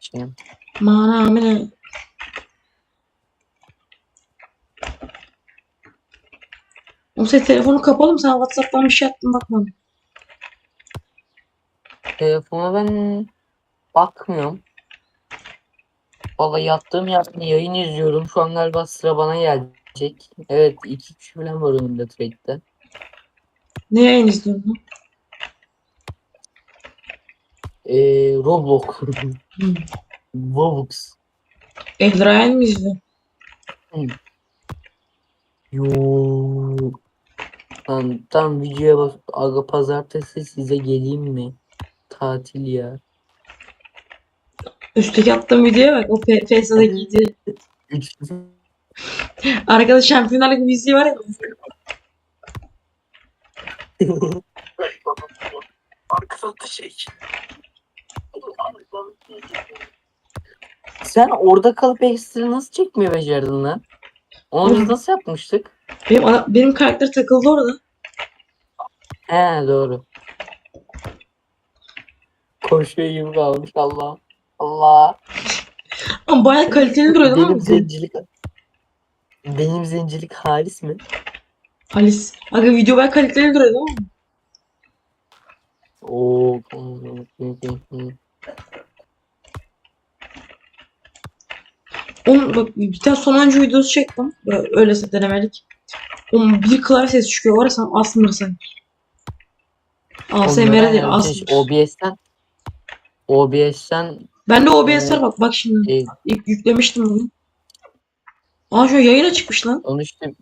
Şey, Mana amine. O senin telefonu kapalı mı? Sen Whatsapp'tan bir şey attın bakmadım. telefona ben bakmıyorum. Vallahi yattığım yerde yayın izliyorum. Şu an galiba sıra bana gelecek. Evet iki kişi falan var önümde trade'de. Ne yayın izliyorsun? lan? Ee, Roblox. Roblox. Eldrayan mı izliyorsun? Yo. Tam, tam videoya bak. Aga pazartesi size geleyim mi? Tatil ya. Üstteki attığım videoya bak. O F- FSA'daki video. Üç Arkada Şampiyonlar Ligi müziği var ya. Arkada şey. Sen orada kalıp ekstra nasıl çekmeyi becerdin lan? Onu biz nasıl yapmıştık? Benim, ana- benim karakter takıldı orada. He doğru. Koşuyor gibi kalmış Allah. Allah. Ama bayağı kaliteli duruyordu ama. Benim zencilik benim zencilik halis mi? Halis. Aga video bayağı kaliteli duruyordu ama. Oo. Onun bak bir tane sonuncu videosu çektim. Böyle öylese denemelik. Onun bir klavye sesi çıkıyor. Var ya sen asmırsın. ASMR değil asmır. OBS'ten OBS'ten Bende OBS var bak bak şimdi. e, İlk yüklemiştim bugün. Aa şu yayına çıkmış lan. onu işte